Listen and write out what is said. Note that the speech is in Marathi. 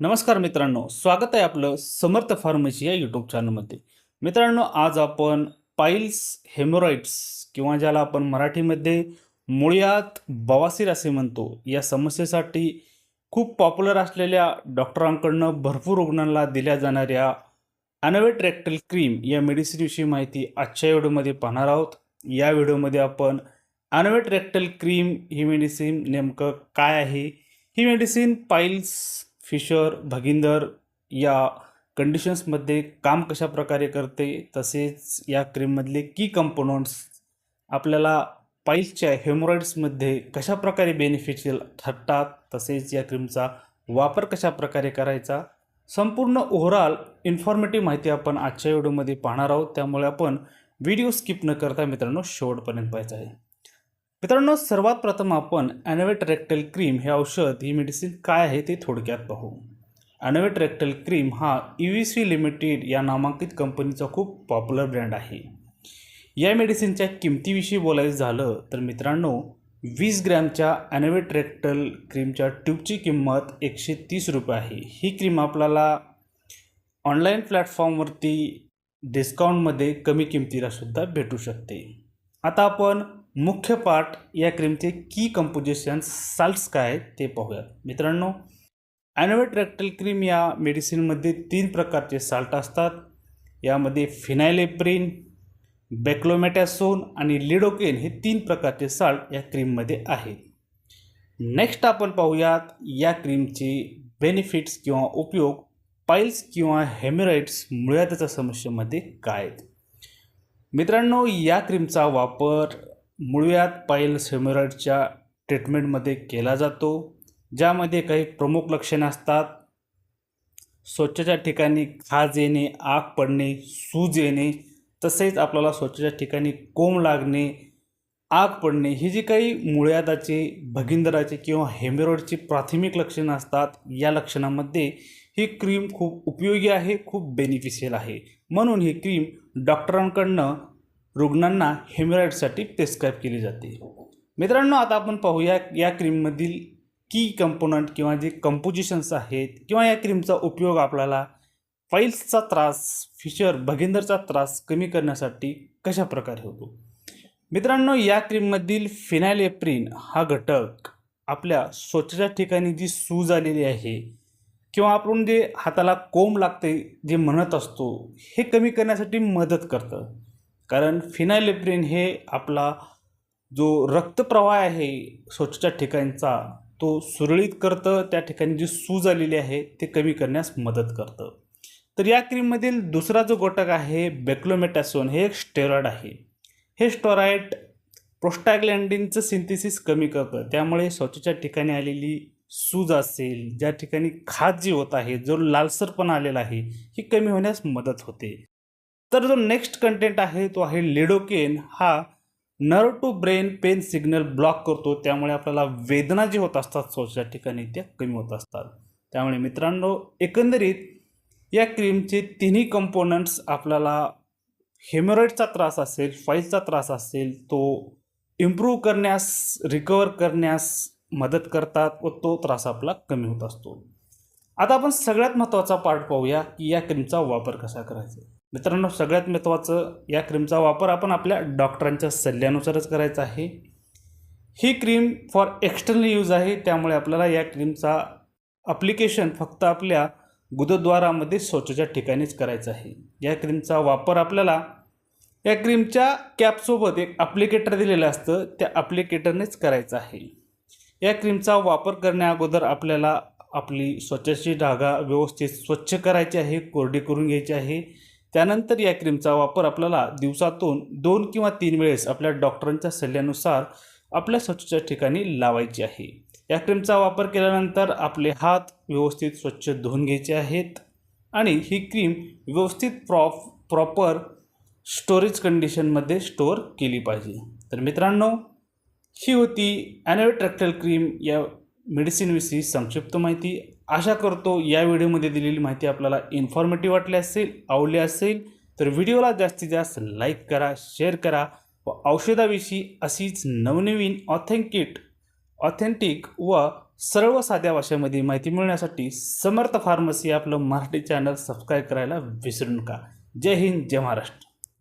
नमस्कार मित्रांनो स्वागत आहे आपलं समर्थ फार्मसी या यूट्यूब चॅनलमध्ये मित्रांनो आज आपण पाईल्स हेमोरॉइड्स किंवा ज्याला आपण मराठीमध्ये मुळ्यात बवासीर असे म्हणतो या समस्येसाठी खूप पॉप्युलर असलेल्या डॉक्टरांकडनं भरपूर रुग्णांना दिल्या जाणाऱ्या ॲनोवेट रेक्टल क्रीम या मेडिसिनविषयी माहिती आजच्या व्हिडिओमध्ये पाहणार आहोत. या व्हिडिओमध्ये आपण ॲनोवेट रेक्टल क्रीम ही मेडिसिन नेमकं काय आहे? ही मेडिसिन पाईल्स फिशर भगिंदर या कंडिशन्समध्ये काम कशा प्रकारे करते तसेच या क्रीममधले की कंपोनंट्स आपल्याला पाईल्सच्या हेमोरॉइड्समध्ये कशा प्रकारे बेनिफिशियल ठरतात तसेच या क्रीमचा वापर कशा प्रकारे करायचा संपूर्ण ओव्हरऑल इन्फॉर्मेटिव्ह माहिती आपण आजच्या व्हिडिओमध्ये पाहणार आहोत. त्यामुळे आपण व्हिडिओ स्किप न करता मित्रांनो शेवटपर्यंत पाहायचा आहे. मित्रांनो सर्वात प्रथम आपण ॲनोवेट रेक्टल क्रीम हे औषध ही मेडिसिन काय आहे ते थोडक्यात पाहू. ॲनोवेट रेक्टल क्रीम हा ई व्ही सी लिमिटेड या नामांकित कंपनीचा खूप पॉप्युलर ब्रँड आहे. या मेडिसिनच्या किमतीविषयी बोलायचं झालं तर मित्रांनो वीस ग्रॅमच्या ॲनोवेट रेक्टल क्रीमच्या ट्यूबची किंमत एकशे तीस रुपये आहे. ही क्रीम आपल्याला ऑनलाईन प्लॅटफॉर्मवरती डिस्काउंटमध्ये कमी किमतीला सुद्धा भेटू शकते. आता आपण मुख्य पार्ट या क्रीमचे की कंपोजिशन साल्ट्स काय आहेत ते पाहूयात. मित्रांनो ॲनोवेट रॅक्टल क्रीम या मेडिसिनमध्ये तीन प्रकारचे साल्ट असतात. यामध्ये फिनायलेप्रिन बेक्लोमॅटॅसोन आणि लिडोकेन हे तीन प्रकारचे साल्ट या क्रीममध्ये आहे नेक्स्ट आपण पाहूयात या क्रीमचे बेनिफिट्स किंवा उपयोग पाईल्स किंवा हेमोराइड्स मुळ्यातच्या समस्येमध्ये काय आहेत. मित्रांनो या क्रीमचा वापर मुळव्यात पाईल हेमोरॉइडच्या ट्रीटमेंटमध्ये केला जातो ज्यामध्ये काही प्रमुख लक्षणे असतात. स्वच्छच्या ठिकाणी खाज येणे आग पडणे सूज येणे तसेच आपल्याला स्वच्छच्या ठिकाणी कोंब लागणे आग पडणे ही जी काही मुळ्यादाची भगिंदराची किंवा हेमोरॉइडची प्राथमिक लक्षणं असतात या लक्षणामध्ये ही क्रीम खूप उपयोगी आहे खूप बेनिफिशियल आहे. म्हणून ही क्रीम डॉक्टरांकडनं रुग्णांना हेमोरॉइडसाठी प्रेस्क्राईब केली जाते. मित्रांनो आता आपण पाहूया या क्रीममधील की कंपोनंट किंवा जे कंपोजिशन्स आहेत किंवा या क्रीमचा उपयोग आपल्याला फाईल्सचा त्रास फिशर भगिंदरचा त्रास कमी करण्यासाठी कशा प्रकारे होतो? मित्रांनो या क्रीममधील फिनायलेप्रिन हा घटक आपल्या स्वच्छच्या ठिकाणी जी सूज आलेली आहे किंवा आपण जे हाताला कोंब लागते जे म्हणत असतो हे कमी करण्यासाठी मदत करतं. कारण फिनायलेप्रिन हे आपला जो रक्तप्रवाह आहे स्वच्छच्या ठिकाणचा तो सुरळीत करतं त्या ठिकाणी जी सूज आलेली आहे ते कमी करण्यास मदत करतं. तर या क्रीममधील दुसरा जो घटक आहे बेक्लोमेटॅसोन हे एक स्टेरॉइड आहे. हे स्टोराईड प्रोस्टॅग्लँडिनचं सिंथेसिस कमी करतं. त्यामुळे स्वच्छच्या ठिकाणी आलेली सूज असेल ज्या ठिकाणी खाज जी होत आहे जो लालसरपणा आलेला आहे ही कमी होण्यास मदत होते. तर जो नेक्स्ट कंटेंट आहे तो आहे लिडोकेन हा nerve to brain pain signal block करतो. त्यामुळे आपल्याला वेदना जी होत असतात स्वच्छच्या ठिकाणी त्या कमी होत असतात. त्यामुळे मित्रांनो एकंदरीत या क्रीमचे तिन्ही कंपोनंट्स आपल्याला हेमोरॉइडचा त्रास असेल फाईलचा त्रास असेल तो इम्प्रूव्ह करण्यास रिकवर करण्यास मदत करतात व तो त्रास आपला कमी होत असतो. आता आपण सगळ्यात महत्त्वाचा पार्ट पाहूया की या क्रीमचा वापर कसा करायचा. मित्रांनो सगळ्यात महत्त्वाचं या क्रीमचा वापर आपण आपल्या डॉक्टरांच्या सल्ल्यानुसारच करायचा आहे. ही क्रीम फॉर एक्स्टर्नल यूज आहे त्यामुळे आपल्याला या क्रीमचा अप्लिकेशन फक्त आपल्या गुदद्वारामध्ये स्वच्छच्या ठिकाणीच करायचं आहे. या क्रीमचा वापर आपल्याला या क्रीमच्या कॅपसोबत एक अप्लिकेटर दिलेलं असतं त्या अप्लिकेटरनेच करायचं आहे. या क्रीमचा वापर करण्याअगोदर आपल्याला आपली स्वच्छची धागा व्यवस्थित स्वच्छ करायची आहे कोरडी करून घ्यायची आहे. त्यानंतर या क्रीमचा वापर आपल्याला दिवसातून दोन किंवा तीन वेळेस आपल्या डॉक्टरांच्या सल्ल्यानुसार आपल्या स्वच्छच्या ठिकाणी लावायची आहे. या क्रीमचा वापर केल्यानंतर आपले हात व्यवस्थित स्वच्छ धुवून घ्यायचे आहेत आणि ही क्रीम व्यवस्थित प्रॉप प्रॉपर स्टोरेज कंडिशनमध्ये स्टोअर केली पाहिजे. तर मित्रांनो ही होती ॲनोट्रॅक्टल क्रीम या मेडिसिनविषयी संक्षिप्त माहिती. आशा करतो या व्हिडिओमध्ये दिलेली माहिती आपल्याला इन्फॉर्मेटिव्ह वाटली असेल आवडली असेल तर व्हिडिओला जास्तीत जास्त लाईक करा शेअर करा व औषधाविषयी अशीच नवनवीन ऑथेंटिक ऑथेंटिक व सर्व साध्या भाषेमध्ये माहिती मिळण्यासाठी समर्थ फार्मसी आपलं मराठी चॅनल सबस्क्राईब करायला विसरू नका. जय हिंद जय महाराष्ट्र.